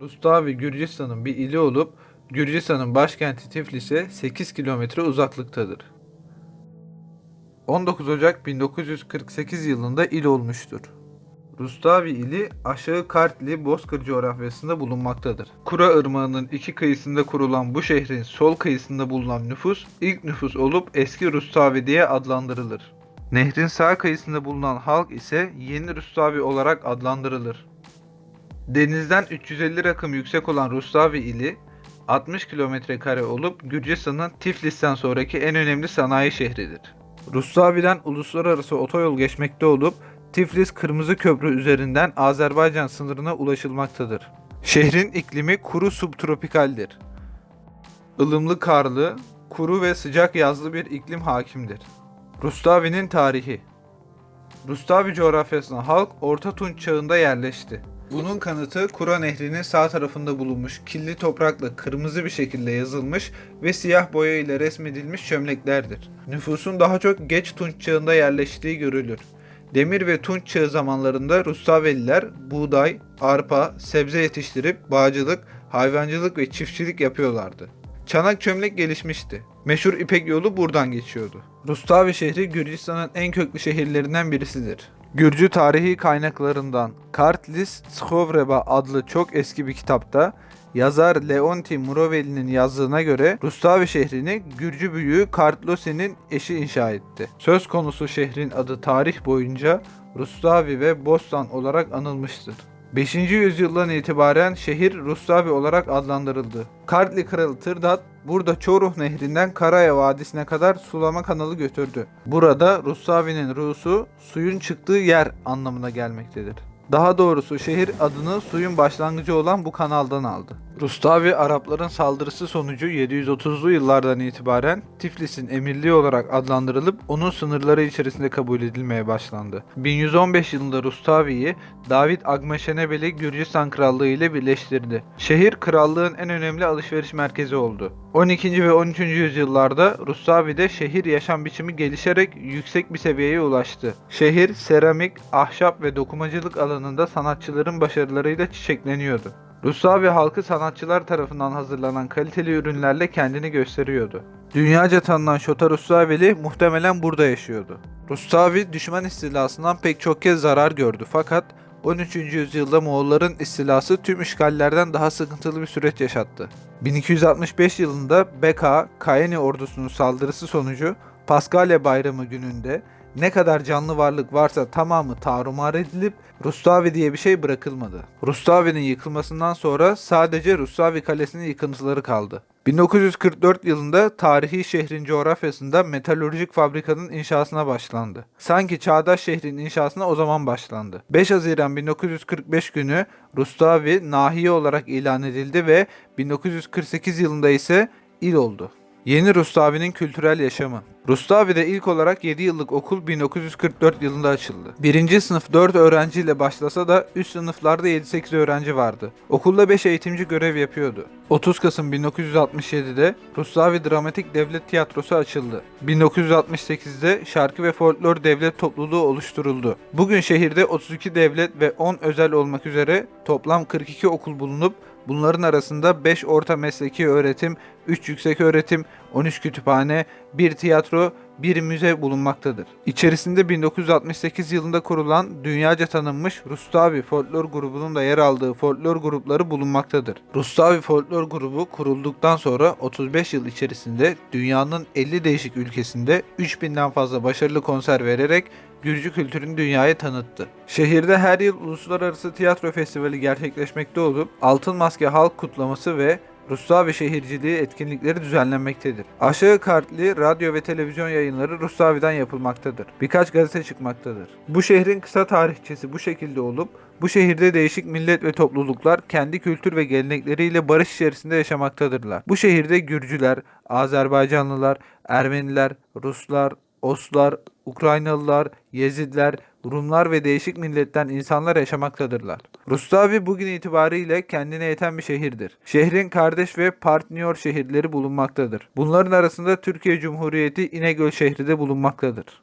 Rustavi Gürcistan'ın bir ili olup Gürcistan'ın başkenti Tiflis'e 8 kilometre uzaklıktadır. 19 Ocak 1948 yılında il olmuştur. Rustavi ili aşağı Kartli Bozkır coğrafyasında bulunmaktadır. Kura Irmağı'nın iki kıyısında kurulan bu şehrin sol kıyısında bulunan nüfus ilk nüfus olup eski Rustavi diye adlandırılır. Nehrin sağ kıyısında bulunan halk ise Yeni Rustavi olarak adlandırılır. Denizden 350 rakım yüksek olan Rustavi ili 60 kilometre kare olup Gürcistan'ın Tiflis'ten sonraki en önemli sanayi şehridir. Rustavi'den uluslararası otoyol geçmekte olup Tiflis Kırmızı Köprü üzerinden Azerbaycan sınırına ulaşılmaktadır. Şehrin iklimi kuru subtropikaldir. Ilımlı karlı, kuru ve sıcak yazlı bir iklim hakimdir. Rustavi'nin tarihi Rustavi coğrafyasına halk Orta Tunç çağında yerleşti. Bunun kanıtı Kura Nehri'nin sağ tarafında bulunmuş kirli toprakla kırmızı bir şekilde yazılmış ve siyah boya ile resmedilmiş çömleklerdir. Nüfusun daha çok geç Tunç çağında yerleştiği görülür. Demir ve Tunç çağı zamanlarında Rustaveliler buğday, arpa, sebze yetiştirip bağcılık, hayvancılık ve çiftçilik yapıyorlardı. Çanak çömlek gelişmişti. Meşhur İpek yolu buradan geçiyordu. Rustavi şehri Gürcistan'ın en köklü şehirlerinden birisidir. Gürcü tarihi kaynaklarından Kartlis Skovreba adlı çok eski bir kitapta yazar Leonti Muroveli'nin yazdığına göre Rustavi şehrini Gürcü büyüğü Kartlosi'nin eşi inşa etti. Söz konusu şehrin adı tarih boyunca Rustavi ve Bostan olarak anılmıştır. 5. yüzyıldan itibaren şehir Rustavi olarak adlandırıldı. Kartli kralı Tırdat burada Çoruh nehrinden Karaya Vadisi'ne kadar sulama kanalı götürdü. Burada Rustavi'nin Rusu suyun çıktığı yer anlamına gelmektedir. Daha doğrusu şehir adını suyun başlangıcı olan bu kanaldan aldı. Rustavi Arapların saldırısı sonucu 730'lu yıllardan itibaren Tiflis'in emirliği olarak adlandırılıp onun sınırları içerisinde kabul edilmeye başlandı. 1115 yılında Rustavi'yi David Agmeşenebeli Gürcistan Krallığı ile birleştirdi. Şehir krallığın en önemli alışveriş merkezi oldu. 12. ve 13. yüzyıllarda Rustavi'de şehir yaşam biçimi gelişerek yüksek bir seviyeye ulaştı. Şehir seramik, ahşap ve dokumacılık alanında sanatçıların başarılarıyla çiçekleniyordu. Rustavi halkı sanatçılar tarafından hazırlanan kaliteli ürünlerle kendini gösteriyordu. Dünyaca tanınan Şota Rustaveli muhtemelen burada yaşıyordu. Rustavi düşman istilasından pek çok kez zarar gördü fakat 13. yüzyılda Moğolların istilası tüm işgallerden daha sıkıntılı bir süreç yaşattı. 1265 yılında Beka, Kaeni ordusunun saldırısı sonucu Paskalya Bayramı gününde ne kadar canlı varlık varsa tamamı tarumar edilip Rustavi diye bir şey bırakılmadı. Rustavi'nin yıkılmasından sonra sadece Rustavi Kalesi'nin yıkıntıları kaldı. 1944 yılında tarihi şehrin coğrafyasında metalurjik fabrikanın inşasına başlandı. Sanki çağdaş şehrin inşasına o zaman başlandı. 5 Haziran 1945 günü Rustavi nahiye olarak ilan edildi ve 1948 yılında ise il oldu. Yeni Rustavi'nin kültürel yaşamı. Rustavi'de ilk olarak 7 yıllık okul 1944 yılında açıldı. Birinci sınıf 4 öğrenciyle başlasa da üst sınıflarda 7-8 öğrenci vardı. Okulda 5 eğitimci görev yapıyordu. 30 Kasım 1967'de Rustavi Dramatik Devlet Tiyatrosu açıldı. 1968'de Şarkı ve Folklor Devlet Topluluğu oluşturuldu. Bugün şehirde 32 devlet ve 10 özel olmak üzere toplam 42 okul bulunup Bunların arasında 5 orta mesleki öğretim, 3 yüksek öğretim, 13 kütüphane, 1 tiyatro, 1 müze bulunmaktadır. İçerisinde 1968 yılında kurulan dünyaca tanınmış Rustavi Folklor grubunun da yer aldığı folklor grupları bulunmaktadır. Rustavi Folklor grubu kurulduktan sonra 35 yıl içerisinde dünyanın 50 değişik ülkesinde 3000'den fazla başarılı konser vererek Gürcü kültürünü dünyaya tanıttı. Şehirde her yıl uluslararası tiyatro festivali gerçekleşmekte olup Altın Maske Halk Kutlaması ve Rustavi şehirciliği etkinlikleri düzenlenmektedir. Aşağı kartlı radyo ve televizyon yayınları Rustavi'den yapılmaktadır. Birkaç gazete çıkmaktadır. Bu şehrin kısa tarihçesi bu şekilde olup bu şehirde değişik millet ve topluluklar kendi kültür ve gelenekleriyle barış içerisinde yaşamaktadırlar. Bu şehirde Gürcüler, Azerbaycanlılar, Ermeniler, Ruslar, Oslar, Ukraynalılar, Yezidler, Rumlar ve değişik milletten insanlar yaşamaktadırlar. Rustavi bugün itibariyle kendine yeten bir şehirdir. Şehrin kardeş ve partnör şehirleri bulunmaktadır. Bunların arasında Türkiye Cumhuriyeti İnegöl şehri de bulunmaktadır.